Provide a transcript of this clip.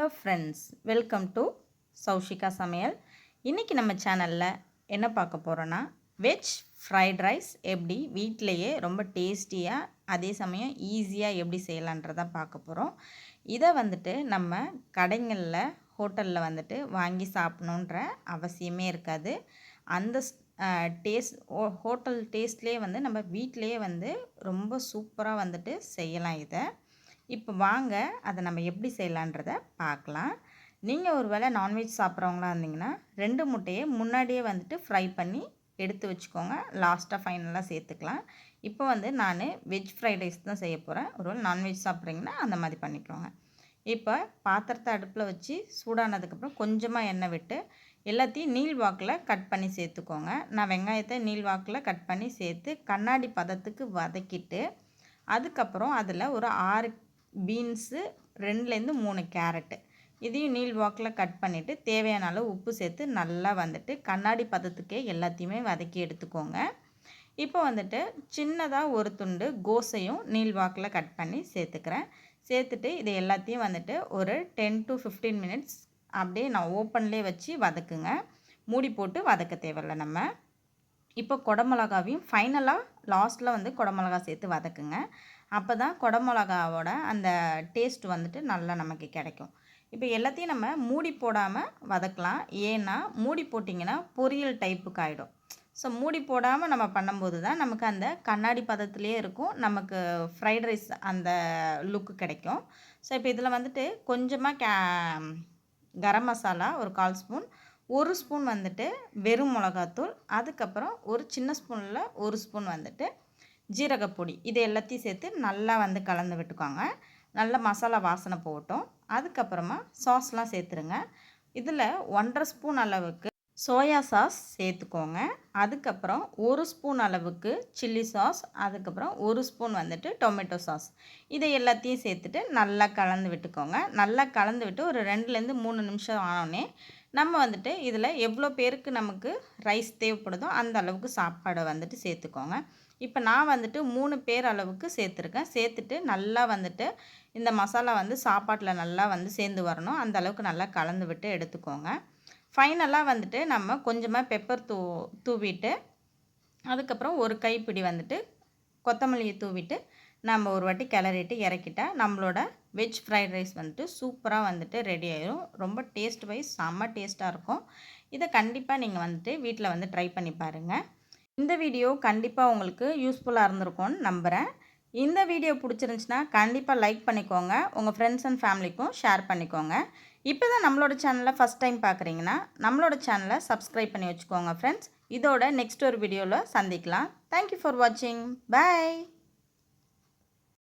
Hello friends welcome to Soushika Samayal இன்றைக்கி நம்ம சேனலில் என்ன பார்க்க போகிறோன்னா வெஜ் ஃப்ரைட் ரைஸ் எப்படி வீட்டிலையே ரொம்ப டேஸ்டியாக அதே சமயம் ஈஸியாக எப்படி செய்யலான்றதான் பார்க்க போகிறோம் இதை வந்துட்டு நம்ம கடைங்களில் ஹோட்டலில் வந்துட்டு வாங்கி சாப்பிட்ணுன்ற அவசியமே இருக்காது. அந்த டேஸ்ட் ஹோட்டல் டேஸ்ட்லேயே வந்து நம்ம வீட்டிலையே வந்து ரொம்ப சூப்பராக வந்துட்டு செய்யலாம் இதை. இப்போ வாங்க அதை நம்ம எப்படி செய்யலான்றத பார்க்கலாம். நீங்கள் ஒரு வேளை நான்வெஜ் சாப்பிட்றவங்களா இருந்தீங்கன்னா ரெண்டு முட்டையை முன்னாடியே வந்துட்டு ஃப்ரை பண்ணி எடுத்து வச்சுக்கோங்க. லாஸ்ட்டாக ஃபைனலாக சேர்த்துக்கலாம். இப்போ வந்து நான் வெஜ் ஃப்ரைட் ரைஸ் தான் செய்ய போகிறேன் ஒரு வேளை நான்வெஜ் சாப்பிட்றீங்கன்னா அந்த மாதிரி பண்ணிக்கோங்க. இப்போ பாத்திரத்தை அடுப்பில் வச்சு சூடானதுக்கப்புறம் கொஞ்சமாக எண்ணெய் விட்டு எல்லாத்தையும் நீள் வாக்கில் கட் பண்ணி சேர்த்துக்கோங்க. நான் வெங்காயத்தை நீள் வாக்கில் கட் பண்ணி சேர்த்து கண்ணாடி பதத்துக்கு வதக்கிட்டு அதுக்கப்புறம் அதில் ஒரு ஆறு பீன்ஸு ரெண்டுலேருந்து மூணு கேரட்டு. இதையும் நீல் வாக்கில் கட் பண்ணிவிட்டு தேவையான அளவு உப்பு சேர்த்து நல்லா வந்துட்டு கண்ணாடி பதத்துக்கே எல்லாத்தையுமே வதக்கி எடுத்துக்கோங்க. இப்போ வந்துட்டு சின்னதாக ஒரு துண்டு கோசையும் நீல் வாக்கில் கட் பண்ணி சேர்த்துக்கிறேன். சேர்த்துட்டு இது எல்லாத்தையும் வந்துட்டு ஒரு டென் டு ஃபிஃப்டீன் மினிட்ஸ் அப்படியே நான் ஓப்பன்லேயே வச்சு வதக்குங்க. மூடி போட்டு வதக்க தேவையில்ல நம்ம. இப்போ குடமிளகாவையும் ஃபைனலாக லாஸ்ட்டில் வந்து குடமிளகா சேர்த்து வதக்குங்க. அப்போ தான் குடமிளகாவோட அந்த டேஸ்ட் வந்துட்டு நல்லா நமக்கு கிடைக்கும். இப்போ எல்லாத்தையும் நம்ம மூடி போடாமல் வதக்கலாம். ஏன்னா மூடி போட்டிங்கன்னா பொரியல் டைப்புக்கு ஆகிடும் ஸோ மூடி போடாமல் நம்ம பண்ணும்போது தான் நமக்கு அந்த கண்ணாடி பதத்துலேயே இருக்கும். நமக்கு ஃப்ரைட் ரைஸ் அந்த லுக்கு கிடைக்கும். ஸோ இப்போ இதில் வந்துட்டு கொஞ்சமாக கே கரம் மசாலா ஒரு கால் ஸ்பூன் ஒரு ஸ்பூன் வந்துட்டு வெறும் மிளகாத்தூள் அதுக்கப்புறம் ஒரு சின்ன ஸ்பூனில் ஒரு ஸ்பூன் வந்துட்டு ஜீரகப்பொடி இது எல்லாத்தையும் சேர்த்து நல்லா வந்து கலந்து விட்டுக்கோங்க. நல்ல மசாலா வாசனை போகட்டும். அதுக்கப்புறமா சாஸ்லாம் சேர்த்துருங்க. இதில் ஒன்றரை ஸ்பூன் அளவுக்கு சோயா சாஸ் சேர்த்துக்கோங்க. அதுக்கப்புறம் ஒரு ஸ்பூன் அளவுக்கு சில்லி சாஸ் அதுக்கப்புறம் ஒரு ஸ்பூன் வந்துட்டு டொமேட்டோ சாஸ். இதை எல்லாத்தையும் சேர்த்துட்டு நல்லா கலந்து விட்டுக்கோங்க. நல்லா கலந்து விட்டு ஒரு ரெண்டுலேருந்து மூணு நிமிஷம் ஆனோடனே நம்ம வந்துட்டு இதில் எவ்வளோ பேருக்கு நமக்கு ரைஸ் தேவைப்படுதோ அந்த அளவுக்கு சாப்பாடை வந்துட்டு சேர்த்துக்கோங்க. இப்போ நான் வந்துட்டு மூணு பேர் அளவுக்கு சேர்த்துருக்கேன். சேர்த்துட்டு நல்லா வந்துட்டு இந்த மசாலா வந்து சாப்பாட்டில் நல்லா வந்து சேர்ந்து வரணும். அந்த அளவுக்கு நல்லா கலந்து விட்டு எடுத்துக்கோங்க. ஃபைனலாக வந்துட்டு நம்ம கொஞ்சமாக பெப்பர் தூ தூவிட்டு அதுக்கப்புறம் ஒரு கைப்பிடி வந்துட்டு கொத்தமல்லியை தூவிட்டு நம்ம ஒரு வாட்டி கிளறிட்டு இறக்கிட்டால் நம்மளோட வெஜ் ஃப்ரைட் ரைஸ் வந்துட்டு சூப்பராக வந்துட்டு ரெடி ஆயிடும் ரொம்ப டேஸ்ட் வைஸ் செம்ம டேஸ்ட்டாக இருக்கும். இதை கண்டிப்பாக நீங்கள் வந்துட்டு வீட்டில் வந்து ட்ரை பண்ணி பாருங்கள் இந்த வீடியோ கண்டிப்பாக உங்களுக்கு யூஸ்ஃபுல்லாக இருந்திருக்கும்னு நம்புகிறேன் இந்த வீடியோ பிடிச்சிருந்துச்சின்னா கண்டிப்பாக லைக் பண்ணிக்கோங்க. உங்கள் ஃப்ரெண்ட்ஸ் அண்ட் ஃபேமிலிக்கும் ஷேர் பண்ணிக்கோங்க. இப்போ தான் நம்மளோட சேனலை ஃபஸ்ட் டைம் பார்க்குறீங்கன்னா நம்மளோட சேனலை சப்ஸ்கிரைப் பண்ணி வச்சுக்கோங்க ஃப்ரெண்ட்ஸ் இதோட நெக்ஸ்ட் ஒரு வீடியோவில் சந்திக்கலாம். தேங்க்யூ ஃபார் வாட்சிங் பாய்